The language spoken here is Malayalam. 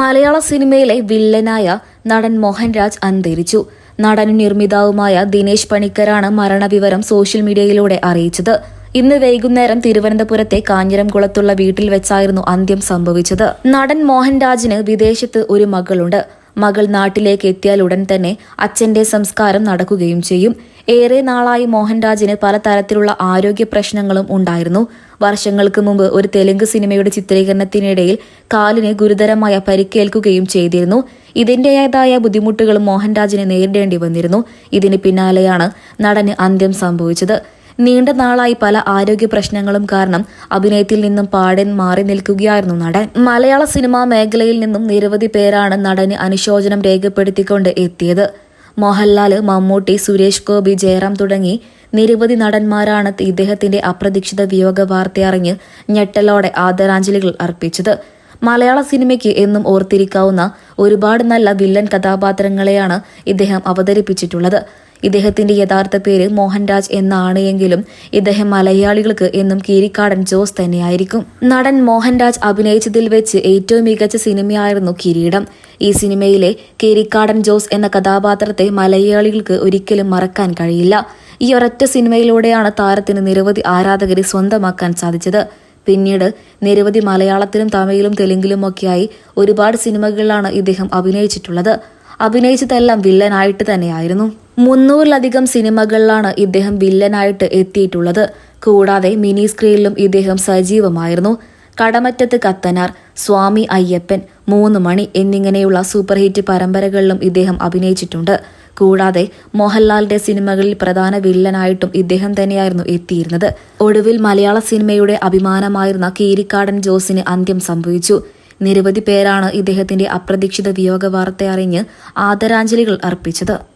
മലയാള സിനിമയിലെ വില്ലനായ നടൻ മോഹൻരാജ് അന്തരിച്ചു. നടനും നിർമ്മിതാവുമായ ദിനേശ് പണിക്കരാണ് മരണവിവരം സോഷ്യൽ മീഡിയയിലൂടെ അറിയിച്ചത്. ഇന്ന് വൈകുന്നേരം തിരുവനന്തപുരത്തെ കാഞ്ഞിരംകുളത്തുള്ള വീട്ടിൽ വെച്ചായിരുന്നു അന്ത്യം സംഭവിച്ചത്. നടൻ മോഹൻരാജിന് വിദേശത്ത് ഒരു മകളുണ്ട്. മകൾ നാട്ടിലേക്ക് എത്തിയാൽ ഉടൻ തന്നെ അച്ഛന്റെ സംസ്കാരം നടക്കുകയും ചെയ്യും. ഏറെ നാളായി മോഹൻരാജിന് പലതരത്തിലുള്ള ആരോഗ്യ പ്രശ്നങ്ങളും ഉണ്ടായിരുന്നു. വർഷങ്ങൾക്ക് മുമ്പ് ഒരു തെലുങ്ക് സിനിമയുടെ ചിത്രീകരണത്തിനിടയിൽ കാലിന് ഗുരുതരമായ പരിക്കേൽക്കുകയും ചെയ്തിരുന്നു. ഇതിന്റേതായ ബുദ്ധിമുട്ടുകളും മോഹൻരാജിന് നേരിടേണ്ടി വന്നിരുന്നു. ഇതിന് പിന്നാലെയാണ് നടന് അന്ത്യം സംഭവിച്ചത്. നീണ്ട നാളായി പല ആരോഗ്യ പ്രശ്നങ്ങളും കാരണം അഭിനയത്തിൽ നിന്നും പാടെ മാറി നിൽക്കുകയായിരുന്നു നടൻ. മലയാള സിനിമാ മേഖലയിൽ നിന്നും നിരവധി പേരാണ് നടന് അനുശോചനം രേഖപ്പെടുത്തിക്കൊണ്ട് എത്തിയത്. മോഹൻലാൽ മമ്മൂട്ടി സുരേഷ് ഗോപി ജയറാം തുടങ്ങി നിരവധി നടന്മാരാണ് ഇദ്ദേഹത്തിന്റെ അപ്രതീക്ഷിത വിയോഗ വാർത്തയറിഞ്ഞ് ഞെട്ടലോടെ ആദരാഞ്ജലികൾ അർപ്പിച്ചത്. മലയാള സിനിമയ്ക്ക് എന്നും ഓർത്തിരിക്കാവുന്ന ഒരുപാട് നല്ല വില്ലൻ കഥാപാത്രങ്ങളെയാണ് ഇദ്ദേഹം അവതരിപ്പിച്ചിട്ടുള്ളത്. ഇദ്ദേഹത്തിന്റെ യഥാർത്ഥ പേര് മോഹൻരാജ് എന്നാണ് എങ്കിലും ഇദ്ദേഹം മലയാളികൾക്ക് എന്നും കീരിക്കാടൻ ജോസ് തന്നെയായിരിക്കും. നടൻ മോഹൻരാജ് അഭിനയിച്ചതിൽ വെച്ച് ഏറ്റവും മികച്ച സിനിമയായിരുന്നു കിരീടം. ഈ സിനിമയിലെ കീരിക്കാടൻ ജോസ് എന്ന കഥാപാത്രത്തെ മലയാളികൾക്ക് ഒരിക്കലും മറക്കാൻ കഴിയില്ല. ഈ ഒരൊറ്റ സിനിമയിലൂടെയാണ് താരത്തിന് നിരവധി ആരാധകരെ സ്വന്തമാക്കാൻ സാധിച്ചത്. പിന്നീട് നിരവധി മലയാളത്തിലും തമിഴിലും തെലുങ്കിലുമൊക്കെയായി ഒരുപാട് സിനിമകളിലാണ് ഇദ്ദേഹം അഭിനയിച്ചിട്ടുള്ളത്. അഭിനയിച്ചതെല്ലാം വില്ലനായിട്ട് തന്നെയായിരുന്നു. മുന്നൂറിലധികം സിനിമകളിലാണ് ഇദ്ദേഹം വില്ലനായിട്ട് എത്തിയിട്ടുള്ളത്. കൂടാതെ മിനി സ്ക്രീനിലും ഇദ്ദേഹം സജീവമായിരുന്നു. കടമറ്റത്ത് കത്തനാർ സ്വാമി അയ്യപ്പൻ മൂന്ന് മണി എന്നിങ്ങനെയുള്ള സൂപ്പർ ഹിറ്റ് പരമ്പരകളിലും ഇദ്ദേഹം അഭിനയിച്ചിട്ടുണ്ട്. കൂടാതെ മോഹൻലാലിന്റെ സിനിമകളിൽ പ്രധാന വില്ലനായിട്ടും ഇദ്ദേഹം തന്നെയായിരുന്നു എത്തിയിരുന്നത്. ഒടുവിൽ മലയാള സിനിമയുടെ അഭിമാനമായിരുന്ന കീരിക്കാടൻ ജോസിന് അന്ത്യം സംഭവിച്ചു. നിരവധി പേരാണ് ഇദ്ദേഹത്തിന്റെ അപ്രതീക്ഷിത വിയോഗ വാർത്തയറിഞ്ഞ് ആദരാഞ്ജലികൾ അർപ്പിച്ചത്.